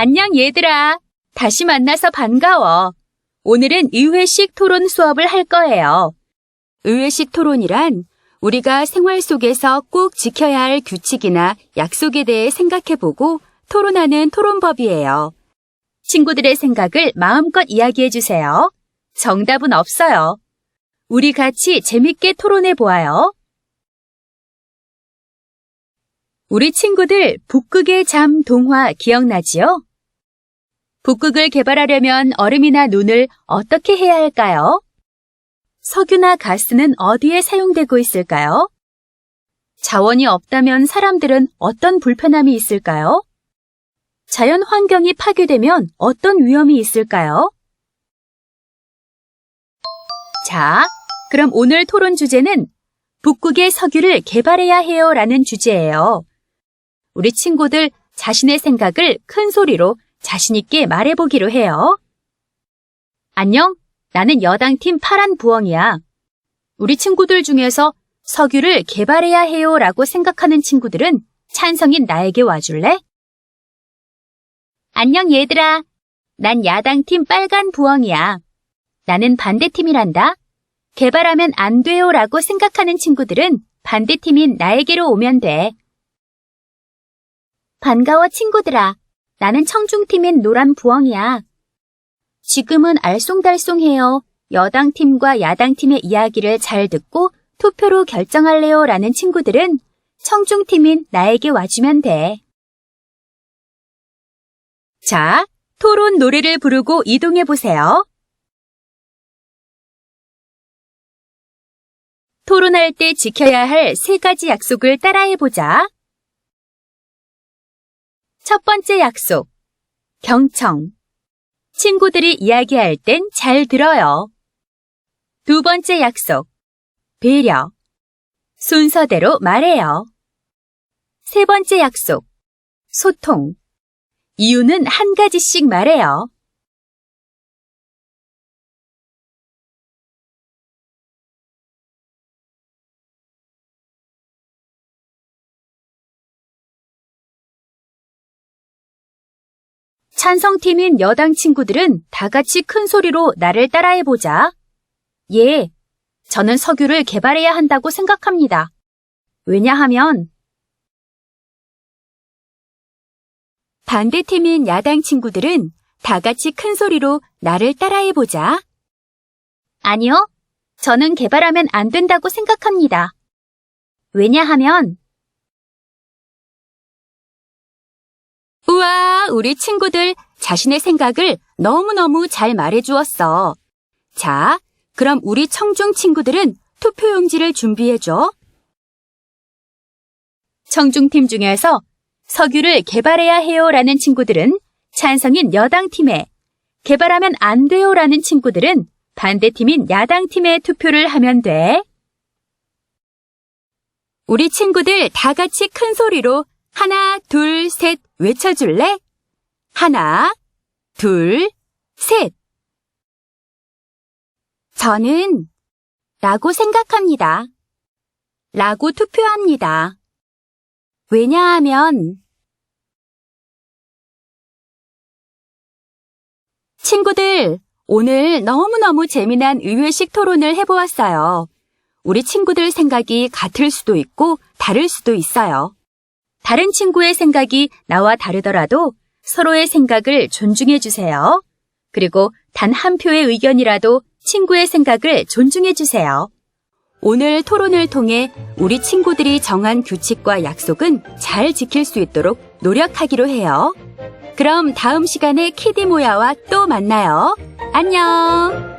안녕 얘들아. 다시 만나서 반가워. 오늘은 의회식 토론 수업을 할 거예요. 의회식 토론이란 우리가 생활 속에서 꼭 지켜야 할 규칙이나 약속에 대해 생각해보고 토론하는 토론법이에요. 친구들의 생각을 마음껏 이야기해 주세요. 정답은 없어요. 우리 같이 재밌게 토론해 보아요. 우리 친구들 북극의 잠 동화 기억나지요? 북극을 개발하려면 얼음이나 눈을 어떻게 해야 할까요? 석유나 가스는 어디에 사용되고 있을까요? 자원이 없다면 사람들은 어떤 불편함이 있을까요? 자연 환경이 파괴되면 어떤 위험이 있을까요? 자, 그럼 오늘 토론 주제는 북극의 석유를 개발해야 해요 라는 주제예요. 우리 친구들 자신의 생각을 큰 소리로 자신있게 말해보기로 해요. 안녕, 나는 여당팀 파란 부엉이야. 우리 친구들 중에서 석유를 개발해야 해요 라고 생각하는 친구들은 찬성인 나에게 와줄래? 안녕 얘들아. 난 야당팀 빨간 부엉이야. 나는 반대팀이란다. 개발하면 안 돼요 라고 생각하는 친구들은 반대팀인 나에게로 오면 돼. 반가워 친구들아. 나는 청중팀인 노란 부엉이야. 지금은 알쏭달쏭해요. 여당팀과 야당팀의 이야기를 잘 듣고 투표로 결정할래요 라는 친구들은 청중팀인 나에게 와주면 돼. 자, 토론 노래를 부르고 이동해 보세요. 토론할 때 지켜야 할 세 가지 약속을 따라해 보자. 첫 번째 약속. 경청. 친구들이 이야기할 땐 잘 들어요. 두 번째 약속. 배려. 순서대로 말해요. 세 번째 약속. 소통. 이유는 한 가지씩 말해요. 찬성팀인 여당 친구들은 다 같이 큰 소리로 나를 따라해보자. 예, 저는 석유를 개발해야 한다고 생각합니다. 왜냐하면 반대팀인 야당 친구들은 다 같이 큰 소리로 나를 따라해보자. 아니요, 저는 개발하면 안 된다고 생각합니다. 왜냐하면 우와, 우리 친구들 자신의 생각을 너무너무 잘 말해주었어. 자, 그럼 우리 청중 친구들은 투표용지를 준비해줘. 청중팀 중에서 석유를 개발해야 해요 라는 친구들은 찬성인 여당팀에, 개발하면 안 돼요 라는 친구들은 반대팀인 야당팀에 투표를 하면 돼. 우리 친구들 다 같이 큰 소리로 하나, 둘, 셋 외쳐줄래? 하나, 둘, 셋. 저는 라고 생각합니다. 라고 투표합니다. 왜냐하면 친구들, 오늘 너무너무 재미난 의외식 토론을 해보았어요. 우리 친구들 생각이 같을 수도 있고 다를 수도 있어요. 다른 친구의 생각이 나와 다르더라도 서로의 생각을 존중해 주세요. 그리고 단 한 표의 의견이라도 친구의 생각을 존중해 주세요. 오늘 토론을 통해 우리 친구들이 정한 규칙과 약속은 잘 지킬 수 있도록 노력하기로 해요. 그럼 다음 시간에 키디모야와 또 만나요. 안녕!